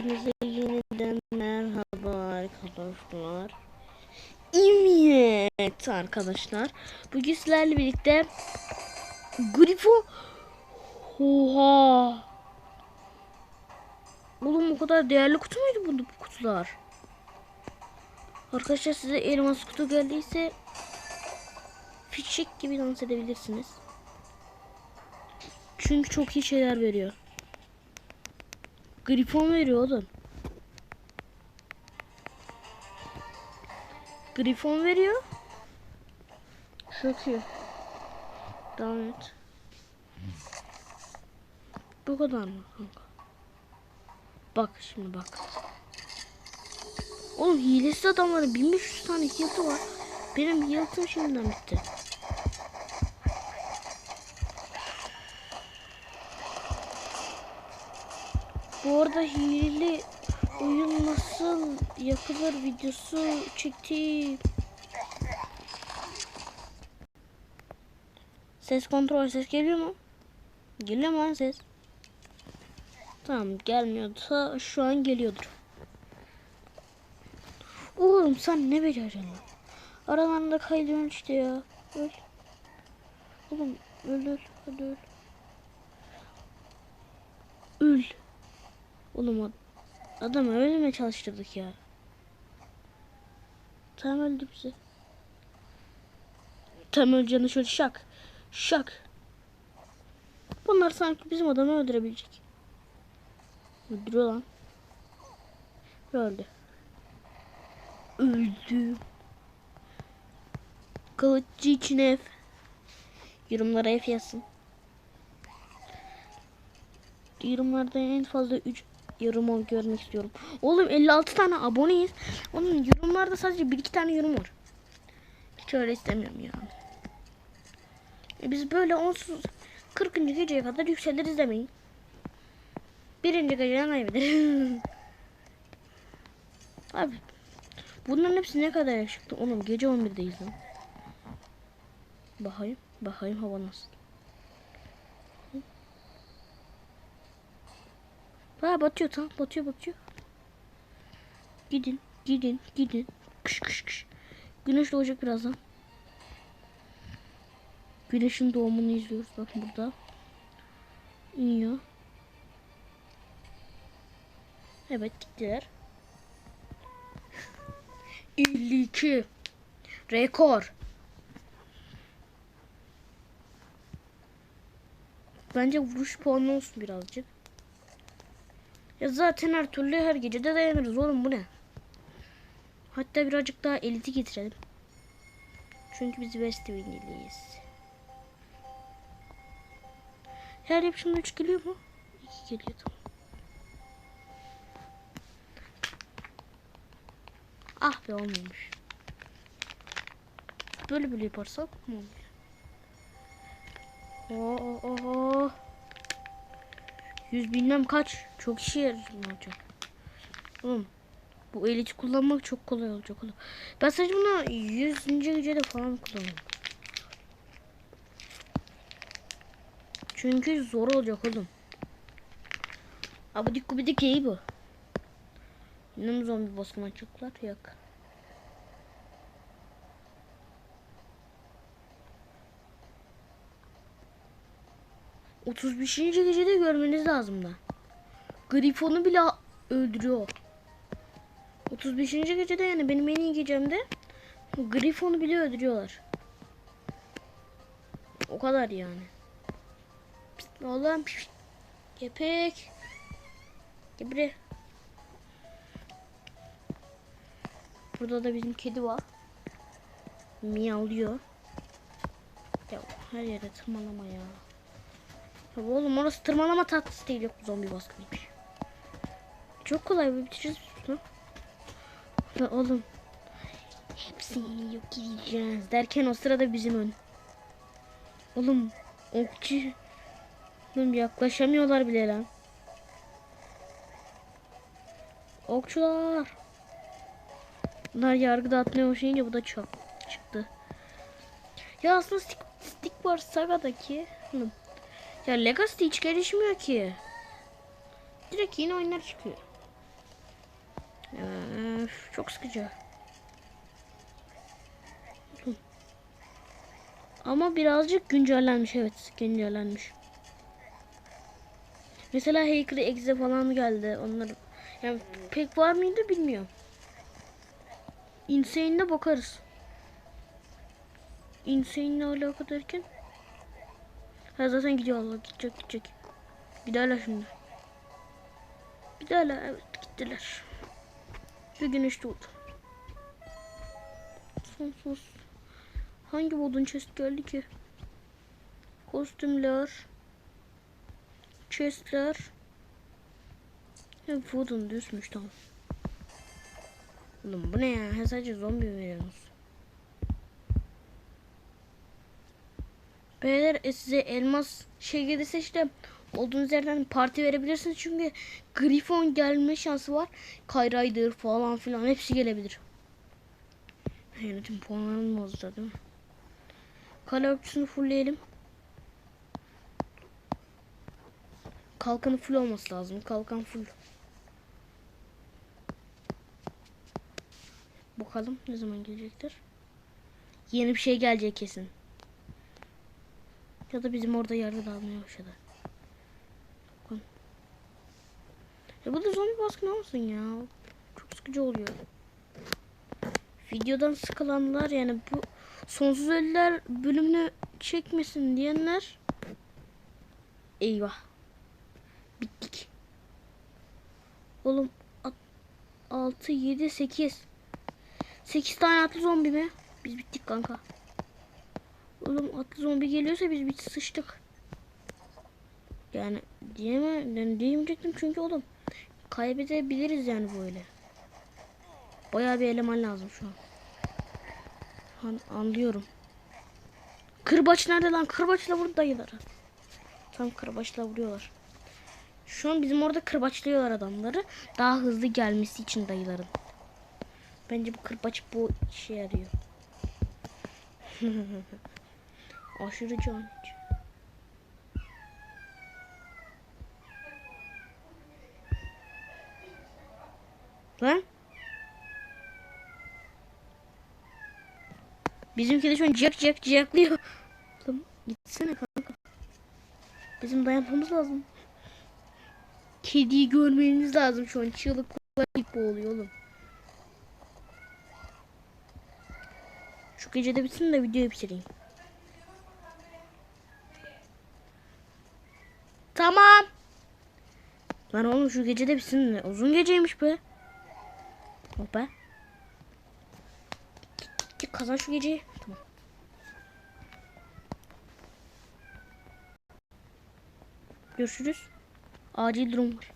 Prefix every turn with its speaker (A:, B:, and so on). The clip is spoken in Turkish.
A: Hepinize yeniden merhaba arkadaşlar. Evet arkadaşlar. Bugün sizlerle birlikte Grifo Oha Oğlum o kadar değerli kutu muydu bu, bu kutular? Arkadaşlar size elmas kutu geldiyse fişek gibi dans edebilirsiniz. Çünkü çok iyi şeyler veriyor. Grifon veriyor oğlum. Grifon veriyor. Çok iyi. Devam et. Bu kadar mı kanka? Bak şimdi bak. Oğlum hilesiz adamların 1500 tane hilesi var. Benim hiletim şimdiden bitti. Bu arada hileli oyun nasıl yapılır videosu çektim. Ses kontrol ses geliyor mu? Geliyor mu ses? Tamam gelmiyorsa şu an geliyordur. Oğlum sen ne lan? Aralarında kaydıyorsun işte ya. Öl. Oğlum öl öl hadi öl. Öl. Oğlum ad- adamı mi çalıştırdık ya? Tam öldü bize. Tam öleceğini şöyle şak. Şak. Bunlar sanki bizim adamı öldürebilecek. Öldürüyor lan. Öldü. Öldü. Kılıççı için F. Yorumlara F yazsın. Yorumlarda en fazla 3 yorum görmek istiyorum. Oğlum 56 tane aboneyiz. Onun yorumlarda sadece 1-2 tane yorum var. Hiç öyle istemiyorum ya. E biz böyle onsuz 40. geceye kadar yükseliriz demeyin. Birinci geceden kaybederiz. Abi bunların hepsi ne kadar yakışıklı. Oğlum gece 11'deyiz lan. Bakayım. Bakayım hava nasıl. Ha batıyor tamam batıyor batıyor. Gidin gidin gidin. Kış kış kış. Güneş doğacak birazdan. Güneşin doğumunu izliyoruz bakın burada. İniyor. Evet gittiler. 52 rekor. Bence vuruş puanı olsun birazcık. Ya zaten her türlü her gece de dayanırız oğlum bu ne? Hatta birazcık daha eliti getirelim. Çünkü biz West Wing'liyiz. Her yapışımda 3 geliyor mu? 2 geliyor tamam. Ah be olmamış. Böyle böyle yaparsak mı olmuyor? Oo, oo, oo. Yüz bilmem kaç. Çok işe yarayacak. Oğlum. Bu eliti kullanmak çok kolay olacak oğlum. Ben sadece bunu 100. gecede falan kullanıyorum. Çünkü zor olacak oğlum. Abidik gubidik iyi bu. Yine mi zombi baskın açıklar? Yok. Otuz beşinci gecede görmeniz lazım da. Grifon'u bile öldürüyor. 35. gecede yani benim en iyi gecemde Grifon'u bile öldürüyorlar. O kadar yani. Oğlum. Kepek. Gebre. Burada da bizim kedi var. Miyavlıyor. Ya her yere tırmalama ya. Ya oğlum orası tırmalama tatlısı değil yok zombi baskınıymış. Çok kolay bu bitireceğiz bunu. Ya oğlum. Hepsini yok edeceğiz derken o sırada bizim ön. Oğlum okçu. Oğlum yaklaşamıyorlar bile lan. Okçular. Bunlar yargı dağıtmaya hoşlayınca bu da çok çıktı. Ya aslında stick, stick var Saga'daki. Hı. Ya Legacy hiç gelişmiyor ki. Direkt yeni oyunlar çıkıyor. Öf, çok sıkıcı. Ama birazcık güncellenmiş evet güncellenmiş. Mesela Hacker Exe falan geldi. Onlar yani pek var mıydı bilmiyorum. Insane'de bakarız. Insane'le alaka derken Ha zaten gidiyor Allah gidecek gidecek. Giderler şimdi. Giderler evet gittiler. Ve güneş doğdu. Sonsuz. Hangi modun chest geldi ki? Kostümler. Chestler. Ya Wood'un düzmüş tamam. Oğlum bu ne ya? Sadece zombi veriyorsunuz. Beyler e, size elmas şey gelirse işte olduğunuz yerden parti verebilirsiniz çünkü Griffon gelme şansı var. Kayraydır falan filan hepsi gelebilir. Yönetim puanlarını bozacak değil mi? Kale okçusunu fullleyelim. Kalkanı full olması lazım. Kalkan full. Bakalım ne zaman gelecektir. Yeni bir şey gelecek kesin. Ya da bizim orada yerde dağılmaya başladı. Ya bu da zombi baskını olmasın ya. Çok sıkıcı oluyor. Videodan sıkılanlar yani bu sonsuz ölüler bölümünü çekmesin diyenler eyvah. Bittik. Oğlum 6 7 8 8 tane atlı zombi mi? Biz bittik kanka. Oğlum atlı zombi geliyorsa biz bir sıçtık. Yani diyemem, yani diyemeyecektim çünkü oğlum kaybedebiliriz yani böyle. Bayağı bir eleman lazım şu an. An anlıyorum. Kırbaç nerede lan? Kırbaçla vur dayıları. Tam kırbaçla vuruyorlar. Şu an bizim orada kırbaçlıyorlar adamları. Daha hızlı gelmesi için dayıların. Bence bu kırbaç bu işe yarıyor. Aşırı can. Lan? Bizimki de şu an cak cak caklıyor. Lan gitsene kanka. Bizim dayanmamız lazım. Kediyi görmeniz lazım şu an. Çığlıklar gibi oluyor oğlum. Şu gece de bitsin de videoyu bitireyim. Tamam. Lan oğlum şu gece de bitsin. Uzun geceymiş be. Git, git kazan şu geceyi. Tamam. Görüşürüz. Acil durum var.